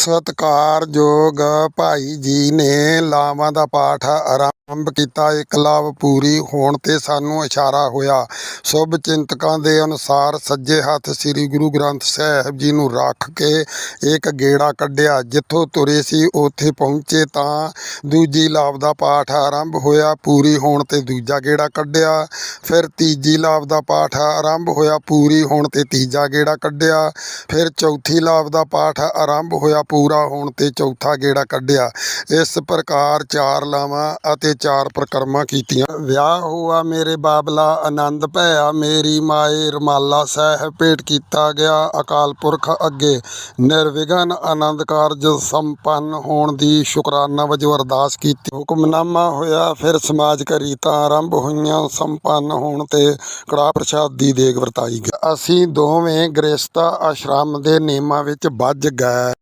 ਸਤਿਕਾਰਯੋਗ ਭਾਈ ਜੀ ਨੇ ਲਾਵਾਂ ਦਾ ਪਾਠ ਆਰੰਭ ਆਰੰਭ ਕੀਤਾ ਇਕਲਵ ਪੂਰੀ ਹੋਣ ਤੇ ਸਾਨੂੰ ਇਸ਼ਾਰਾ ਹੋਇਆ। ਸ਼ੁਭ ਚਿੰਤਕਾਂ ਦੇ ਅਨੁਸਾਰ ਸੱਜੇ ਹੱਥ ਸ੍ਰੀ ਗੁਰੂ ਗ੍ਰੰਥ ਸਾਹਿਬ ਜੀ ਨੂੰ ਰੱਖ ਕੇ ਇੱਕ ਗੇੜਾ ਕੱਢਿਆ। ਜਿੱਥੋਂ ਤੁਰੇ ਸੀ, ਉੱਥੇ ਪਹੁੰਚੇ ਤਾਂ ਦੂਜੀ ਲਾਭ ਦਾ ਪਾਠ ਆਰੰਭ ਹੋਇਆ, ਪੂਰੀ ਹੋਣ ਤੇ ਦੂਜਾ ਗੇੜਾ ਕੱਢਿਆ। ਫਿਰ ਤੀਜੀ ਲਾਭ ਦਾ ਪਾਠ ਆਰੰਭ ਹੋਇਆ, ਪੂਰੀ ਹੋਣ ਤੇ ਤੀਜਾ ਗੇੜਾ ਕੱਢਿਆ। ਫਿਰ ਚੌਥੀ ਲਾਭ ਦਾ ਪਾਠ ਆਰੰਭ ਹੋਇਆ, ਪੂਰਾ ਹੋਣ ਤੇ ਚੌਥਾ ਗੇੜਾ ਕੱਢਿਆ। ਇਸ ਪ੍ਰਕਾਰ ਚਾਰ ਲਾਵਾਂ ਅਤੇ ਚਾਰ ਪ੍ਰਕਰਮਾਂ ਕੀਤੀਆਂ। ਵਿਆਹ ਹੋਆ ਮੇਰੇ ਬਾਬਲਾ ਆਨੰਦ ਭਇਆ, ਮੇਰੀ ਮਾਏ ਰਮਾਲਾ ਸਾਹਿਬ ਭੇਟ ਕੀਤਾ ਗਿਆ ਅਕਾਲ ਪੁਰਖ ਅੱਗੇ। ਨਿਰਵਿਘਨ ਆਨੰਦ ਕਾਰਜ ਸੰਪੰਨ ਹੋਣ ਦੀ ਸ਼ੁਕਰਾਨਾ ਵਜੋਂ ਅਰਦਾਸ ਕੀਤੀ। ਹੁਕਮਨਾਮਾ ਹੋਇਆ, ਫਿਰ ਸਮਾਜਿਕ ਰੀਤਾਂ ਆਰੰਭ ਹੋਈਆਂ ਸੰਪੰਨ ਹੋਣ ਤੇ ਕੜਾਹ ਪ੍ਰਸ਼ਾਦ ਦੀ ਦੇਗ ਵਰਤਾਈ ਗਈ। ਅਸੀਂ ਦੋਵੇਂ ਗ੍ਰਸਤਾ ਆਸ਼ਰਮ ਦੇ ਨਿਯਮਾਂ ਵਿੱਚ ਬੱਝ ਗਏ।